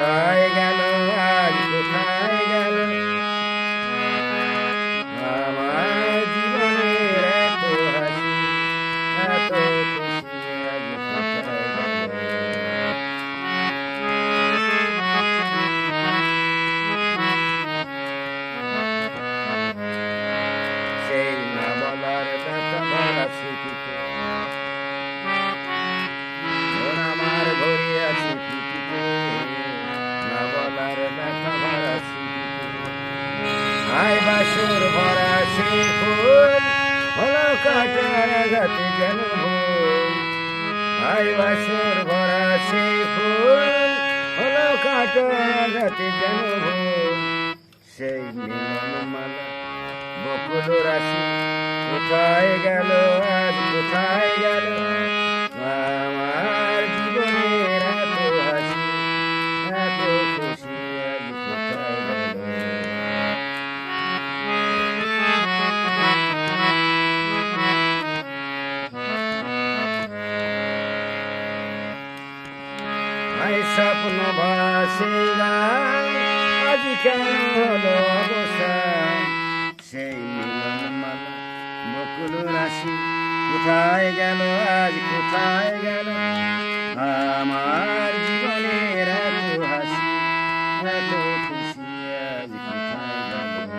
কোথায় আয় বাসুর ভরা সে ফুল, হলো কাটার গাতে যেন ভুল। আয় বাসুর ভরা সে ফুল, হলো কাটার গাতে যেন ভুল। সেই মালা বকুল রাশি, কোথায় গেল আজ, কোথায় গেল? আয় স্বপ্ন ভাসে আজ কেন হলো অবসান সেই মিলন মালা বকুল রাশি কোথায় গেল আজ কোথায় গেল? আমার জীবনের এত হাসি এত খুশি আজ কোথায় গেল?